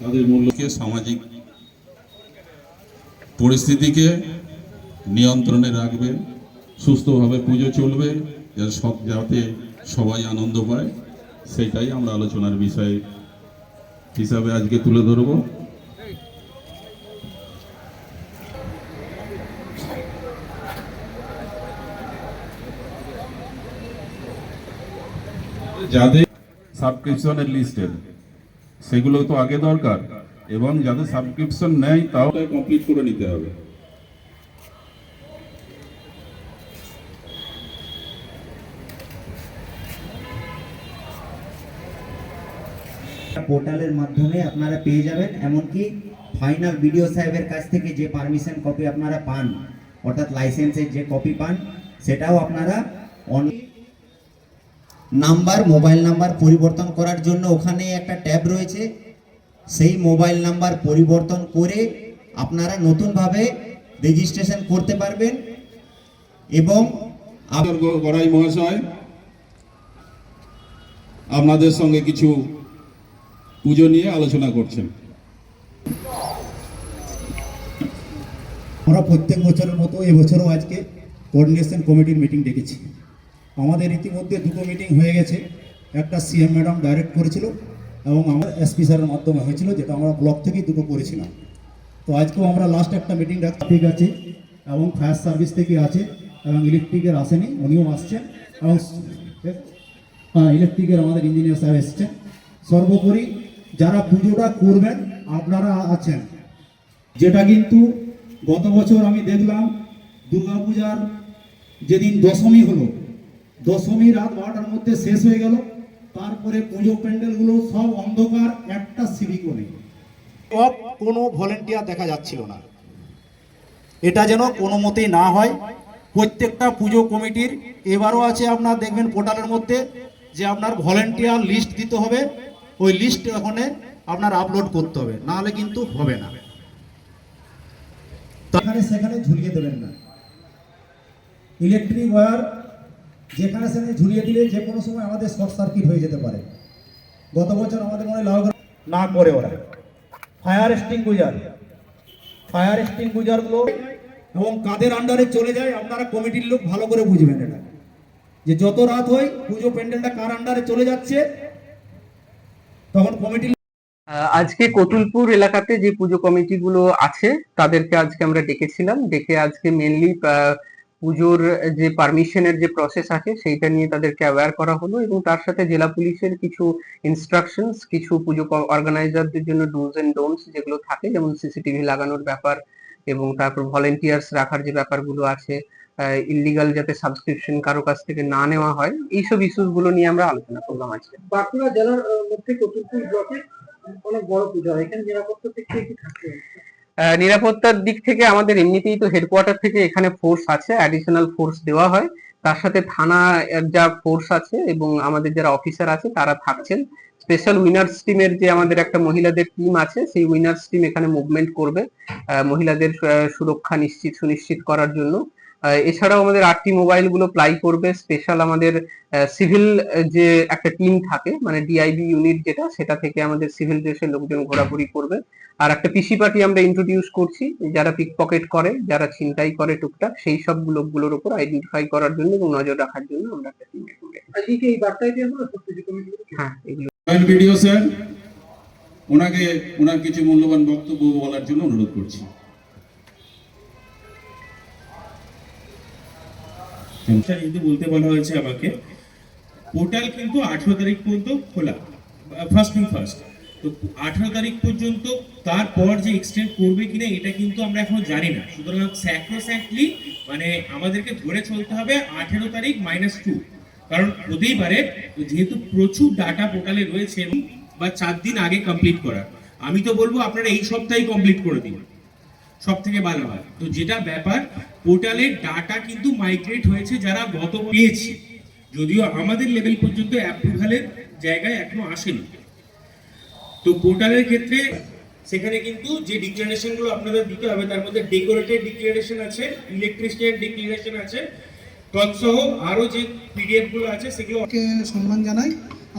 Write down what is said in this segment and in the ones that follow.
তাদের মূল্যকে, সামাজিক পরিস্থিতিকে নিয়ন্ত্রণে রাখবে, সুস্থভাবে পুজো চলবে, যাতে সব যাতে সবাই আনন্দ পায়। সেটাই আমরা আলোচনার বিষয় হিসাবে আজকে তুলে ধরবো। যাদের সাবস্ক্রিপশনের লিস্টের সেগুলো তো আগে দরকার। এবং যাদের সাবস্ক্রিপশন নেয়, তাও কমপ্লিট করে নিতে হবে। পোর্টালের মাধ্যমে আপনারা পেয়ে যাবেন, এমনকি ফাইনাল বিডিও সাহেবের কাছ থেকে যে পারমিশন কপি আপনারা পান, অর্থাৎ লাইসেন্সের যে কপি পান, সেটাও আপনারা অন নাম্বার মোবাইল নাম্বার পরিবর্তন করার জন্য ওখানে একটা ট্যাব রয়েছে। সেই মোবাইল নাম্বার পরিবর্তন করে আপনারা নতুনভাবে রেজিস্ট্রেশন করতে পারবেন এবং গড়াই মহাশয়। আপনাদের সঙ্গে কিছু পুজো নিয়ে আলোচনা করছেন। আমরা প্রত্যেক বছরের মতো এবছরও আজকে কোঅর্ডিনেশন কমিটির মিটিং ডেকেছি। আমাদের ইতিমধ্যে দুটো মিটিং হয়ে গেছে। একটা সিএম ম্যাডাম ডাইরেক্ট করেছিল এবং আমার এসপি স্যারের মাধ্যমে হয়েছিল, যেটা আমরা ব্লক থেকেই দুটো করেছিলাম। তো আজকেও আমরা লাস্ট একটা মিটিং ঠিক আছে, এবং ফায়ার সার্ভিস থেকে আছে এবং ইলেকট্রিকের আসেনি, উনিও আসছেন, এবং হ্যাঁ ইলেকট্রিকের আমাদের ইঞ্জিনিয়ার সাহেব এসছেন। সর্বোপরি যারা পুজোটা করবেন, আপনারা আছেন। যেটা কিন্তু গত বছর আমি দেখলাম দুর্গাপূজার যেদিন দশমী হলো দশমী রাত বারোটার মধ্যে শেষ হয়ে গেল। তারপরে পুজো প্যান্ডেলগুলো সব অন্ধকার একটা সিভিকও করে সব কোনো ভলেন্টিয়ার দেখা যাচ্ছিল না। এটা যেন কোনো মতেই না হয়। প্রত্যেকটা পুজো কমিটির এবারও আছে আপনার দেখবেন পোর্টালের মধ্যে যে আপনার ভলেন্টিয়ার লিস্ট দিতে হবে। ওই লিস্ট ওখানে আপনার আপলোড করতে হবে নাহলে কিন্তু হবে না। সেখানে সেখানে ঝুলিয়ে দেবেন না। ইলেকট্রিক ওয়্যার যেখানে সেখানে ঝুলিয়ে দিলে যে কোনো সময় আমাদের শর্ট সার্কিট হয়ে যেতে পারে। গত বছর আমাদের মনে হয় লাউ না করে ওরা। ফায়ার এক্সটিংগুজার ফায়ার এক্সটিংগুজারগুলো এবং কাদের আন্ডারে চলে যায় আপনারা কমিটির লোক ভালো করে বুঝবেন এটা। যে যত রাত হয় পুজো প্যান্ডেলটা কার আন্ডারে চলে যাচ্ছে তখন কমিটির আজকে কতুলপুর এলাকাতে যে পুজো কমিটিগুলো আছে তাদেরকে আজকে আমরা ডেকেছিলাম। ডেকে আজকে মেনলি পুজোর যে পারমিশনের যে প্রসেস আছে সেইটা নিয়ে তাদেরকে অ্যাওয়্যার করা হলো এবং তার সাথে জেলা পুলিশের কিছু ইনস্ট্রাকশনস কিছু পুজো অর্গানাইজারদের জন্য ডুজ এন্ড ডোন্টস যেগুলো থাকে যেমন সিসিটিভি লাগানোর ব্যাপার এবং তারপর ভলেন্টিয়ার্স রাখার যে ব্যাপারগুলো আছে ইলিগাল যাতে সাবস্ক্রিপশন কারও কাছ থেকে না নেওয়া হয় এইসব ইস্যুসগুলো নিয়ে আমরা আলোচনা করলাম আজকে। বাঁকুড়া জেলার মধ্যে কতুলপুর ব্লকে অনেক বড় পূজা হয়। এখানে নিরাপত্তা থেকে কি আহ, নিরাপত্তার দিক থেকে আমাদের এমনিতেই তো হেডকোয়ার্টার থেকে এখানে ফোর্স আছে অ্যাডিশনাল ফোর্স দেওয়া হয়। তার সাথে থানা যা ফোর্স আছে এবং আমাদের যারা অফিসার আছে তারা থাকছেন। স্পেশাল উইনার্স টিমের যে আমাদের একটা মহিলাদের টিম আছে, সেই উইনার্স টিম এখানে মুভমেন্ট করবে মহিলাদের সুরক্ষা নিশ্চিত, সুনিশ্চিত করার জন্য। এছাড়াও আমাদের আটটি মোবাইলগুলো প্লাই করবে। স্পেশাল আমাদের সিভিল যে একটা টিম থাকে মানে ডিআইবি ইউনিট যেটা সেটা থেকে আমাদের সিভিল ড্রেসের লোকজন ঘোরাঘুরি করবে। আর একটা পিসি পার্টি আমরা ইন্ট্রোডিউস করছি যারা পিক পকেট করে যারা ছিনতাই করে টুকটাক সেই সব লোকগুলোর উপর আইডেন্টিফাই করার জন্য এবং নজর রাখার জন্য আমরা একটা টিম আজকে এই বার্তায় হলো হ্যাঁ এগুলো। ভিডিও স্যার ওনাকে ওনার কিছু মূল্যবান বক্তব্য বলার জন্য অনুরোধ করছি। যদি বলতে বলা হয়েছে আমাকে পোর্টাল কিন্তু আঠেরো তারিখ পর্যন্ত খোলা। ফার্স্ট থিং ফার্স্ট তো আঠেরো তারিখ পর্যন্ত তারপর যে এক্সটেন্ড করবে কিনা, এটা কিন্তু আমরা এখনও জানি না। সুতরাং স্যাক্রোস্যাক্টলি মানে আমাদেরকে ধরে চলতে হবে আঠেরো তারিখ মাইনাস টু কারণ হতেই পারে, যেহেতু প্রচুর ডাটা পোর্টালে রয়েছে বা চার দিন আগে কমপ্লিট করা। আমি তো বলব আপনারা এই সপ্তাহেই কমপ্লিট করে দিন। সব থেকে ভালো হয়। তো যেটা ব্যাপার পোর্টালের ডাটা কিন্তু মাইগ্রেট হয়েছে যারা গত পেয়েছি। যদিও আমাদের লেভেল পর্যন্ত অ্যাপ্রুভালের জায়গায় এখনও আসেনি। তো পোর্টালের ক্ষেত্রে সেখানে কিন্তু যে ডিক্লারেশনগুলো আপনাদের দিতে হবে, তার মধ্যে ডেকোরেটেড ডিক্লারেশন আছে ইলেকট্রিশিয়ান ডিক্লারেশন আছে, তৎসহ আরও যে পিডিএফগুলো আছে, সেগুলো কে সম্মান জানাই।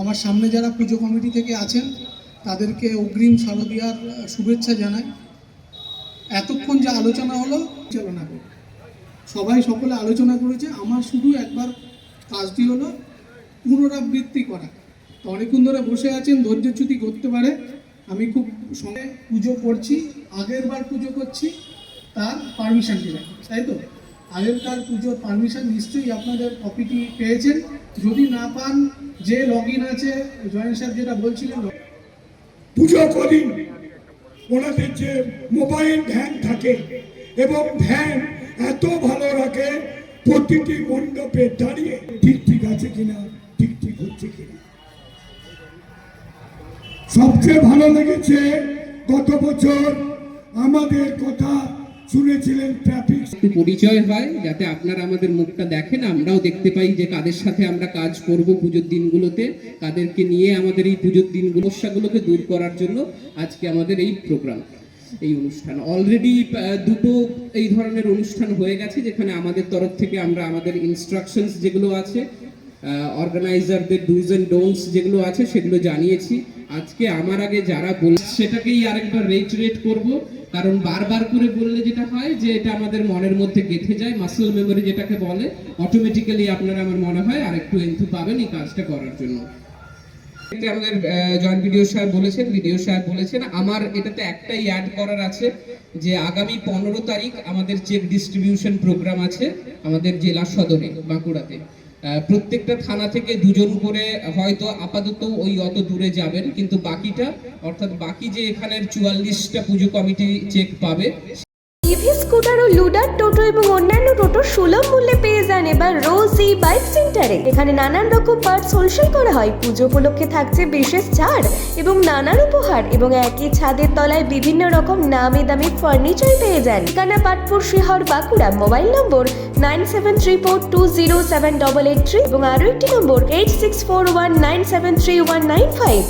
আমার সামনে যারা পুজো কমিটি থেকে আছেন, তাদেরকে অগ্রিম শারদীয়ার শুভেচ্ছা জানাই। এতক্ষণ যে আলোচনা হলো চালনা করো। সবাই সকলে আলোচনা করেছে, আমার শুধু একবার কাজটি হলো পুনরাবৃত্তি করা। তো অনেকক্ষণ ধরে বসে আছেন ধৈর্যচ্যুতি করতে পারে। আমি খুব সঙ্গে পুজো করছি, আগের বার পুজো করছি, তার পারমিশন দিলাম, তাই তো? আগেরকার পুজোর পারমিশন নিশ্চয়ই আপনাদের কপিটি পেয়েছেন। যদি না পান, যে লগ আছে জয়েন্ট স্যার যেটা বলছিলেন, পুজো করি ওনাদের যে মোবাইল ভ্যান থাকে এবং ভ্যান এত ভালো রাখে, প্রতিটি মণ্ডপে দাঁড়িয়ে ঠিক ঠিক আছে কিনা, ঠিক ঠিক হচ্ছে কিনা। সবচেয়ে ভালো লেগেছে গত বছর আমাদের কথা শুনেছিলেন ট্রাফিক একটু পরিচয় হয়, যাতে আপনারা আমাদের মুখটা দেখেন, আমরাও দেখতে পাই যে কাদের সাথে আমরা কাজ করব পুজোর দিনগুলোতে, কাদেরকে নিয়ে আমাদের এই পুজোর দিনগুলো, সমস্যাগুলোকে দূর করার জন্য আজকে আমাদের এই প্রোগ্রাম এই অনুষ্ঠান। অলরেডি দুটো এই ধরনের অনুষ্ঠান হয়ে গেছে, যেখানে আমাদের তরফ থেকে আমরা আমাদের ইনস্ট্রাকশনস যেগুলো আছে অর্গানাইজারদের ডুজ অ্যান্ড ডোন্টস যেগুলো আছে, সেগুলো জানিয়েছি। আজকে আমার আগে যারা বল সেটাকেই আরেকবার রেট করব। কারণ বারবার করে বললে যেটা হয় যে এটা আমাদের মনের মধ্যে গেঁথে যায় মাসল মেমোরি যেটাকে বলে অটোমেটিক্যালি আপনারা আমার মনে হয় আরেকটু এন্থু পাবেন এই কাজটা করার জন্য। এটা আমাদের জয়েন্ট ভিডিও স্যার বলেছেন ভিডিও স্যার বলেছেন, আমার এটাতে একটাই অ্যাড করার আছে যে আগামী পনেরো তারিখ আমাদের চেক ডিস্ট্রিবিউশন প্রোগ্রাম আছে আমাদের জেলা সদরে, বাঁকুড়াতে। প্রত্যেকটা থানা থেকে দুজন করে হয়তো আপাতত ওই অত দূরে যাবেন, কিন্তু বাকিটা অর্থাৎ বাকি যে এখানের চুয়াল্লিশটা পুজো কমিটি চেক পাবে ইভি স্কুটার ও লুডার, টোটো এবং অন্যান্য টোটো সুলভ মূল্যে পেয়ে যান এবার রোজি বাইক সেন্টারে। এখানে নানান রকম পার্টস হোলসেল করা হয়। পুজো উপলক্ষে থাকছে বিশেষ ছাড় এবং নানান উপহার এবং একই ছাদের তলায় বিভিন্ন রকম নামি দামি ফার্নিচার পেয়ে যান। ঠিকানা Patpur Shihar, Bankura. Mobile number nine seven three four two zero seven double eight three এবং আরও একটি number eight six four one nine seven three one nine five.